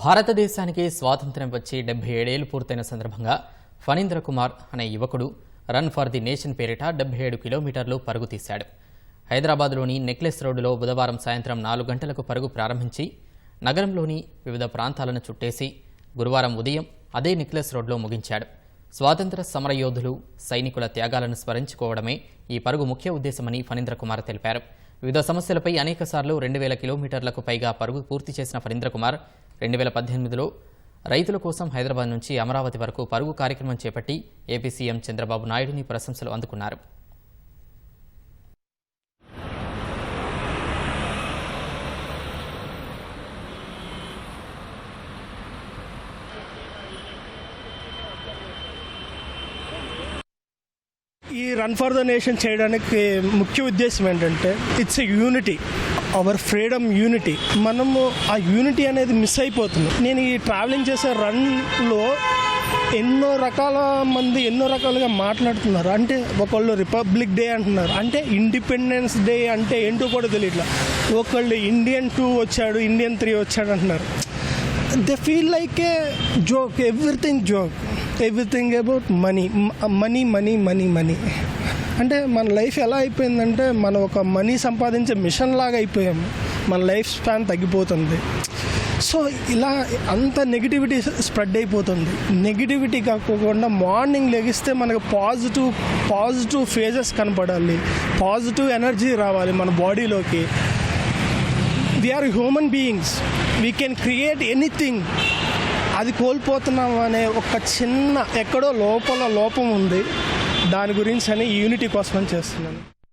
భారతదేశానికి స్వాతంత్ర్యం వచ్చి డెబ్బై ఏడేళ్ళు పూర్తయిన సందర్భంగా ఫణీంద్ర కుమార్ అనే యువకుడు రన్ ఫర్ ది నేషన్ పేరిట డెబ్బై ఏడు కిలోమీటర్లు పరుగు తీశాడు. హైదరాబాద్లోని నెక్లెస్ రోడ్డులో బుధవారం సాయంత్రం నాలుగు గంటలకు పరుగు ప్రారంభించి నగరంలోని వివిధ ప్రాంతాలను చుట్టేసి గురువారం ఉదయం అదే నెక్లెస్ రోడ్లో ముగించాడు. స్వాతంత్ర సమరయోధులు సైనికుల త్యాగాలను స్మరించుకోవడమే ఈ పరుగు ముఖ్య ఉద్దేశమని ఫణీంద్ర కుమార్ తెలిపారు. వివిధ సమస్యలపై అనేకసార్లు రెండు వేల కిలోమీటర్లకు పైగా పరుగు పూర్తి చేసిన ఫణీంద్ర కుమార్ రెండు వేల పద్దెనిమిదిలో రైతుల కోసం హైదరాబాద్ నుంచి అమరావతి వరకు పరుగు కార్యక్రమం చేపట్టి ఏపీ సీఎం చంద్రబాబు నాయుడిని ప్రశంసలు అందుకున్నారు. ఈ రన్ ఫర్ ద నేషన్ చేయడానికి ముఖ్య ఉద్దేశం ఏంటంటే it's a unity our freedom unity. మనము ఆ యూనిటీ అనేది మిస్ అయిపోతుంది. నేను ఈ ట్రావెలింగ్ చేసే రన్లో ఎన్నో రకాల మంది ఎన్నో రకాలుగా మాట్లాడుతున్నారు. అంటే ఒకళ్ళు రిపబ్లిక్ డే అంటున్నారు. అంటే ఇండిపెండెన్స్ డే అంటే ఏంటో కూడా తెలియట్లా ఒకళ్ళు ఇండియన్ టూ వచ్చాడు ఇండియన్ త్రీ వచ్చాడు అంటున్నారు. They feel like a joke everything joke everything about money money money money money అంటే మన లైఫ్ ఎలా అయిపోయిందంటే మనం ఒక మనీ సంపాదించే మిషన్ లాగా అయిపోయాము మన లైఫ్ స్పాన్ తగ్గిపోతుంది. సో ఇలా అంత నెగిటివిటీ స్ప్రెడ్ అయిపోతుంది. నెగిటివిటీ కాకుండా మార్నింగ్ లెగిస్తే మనకు పాజిటివ్ పాజిటివ్ ఫేజెస్ కనపడాలి. పాజిటివ్ ఎనర్జీ రావాలి మన బాడీలోకి. We are human beings we can create anything అది కోల్పోతున్నాం అనే ఒక చిన్న ఎక్కడో లోపల లోపం ఉంది. దాని గురించి అని యూనిటీ కోసం చేస్తున్నాను.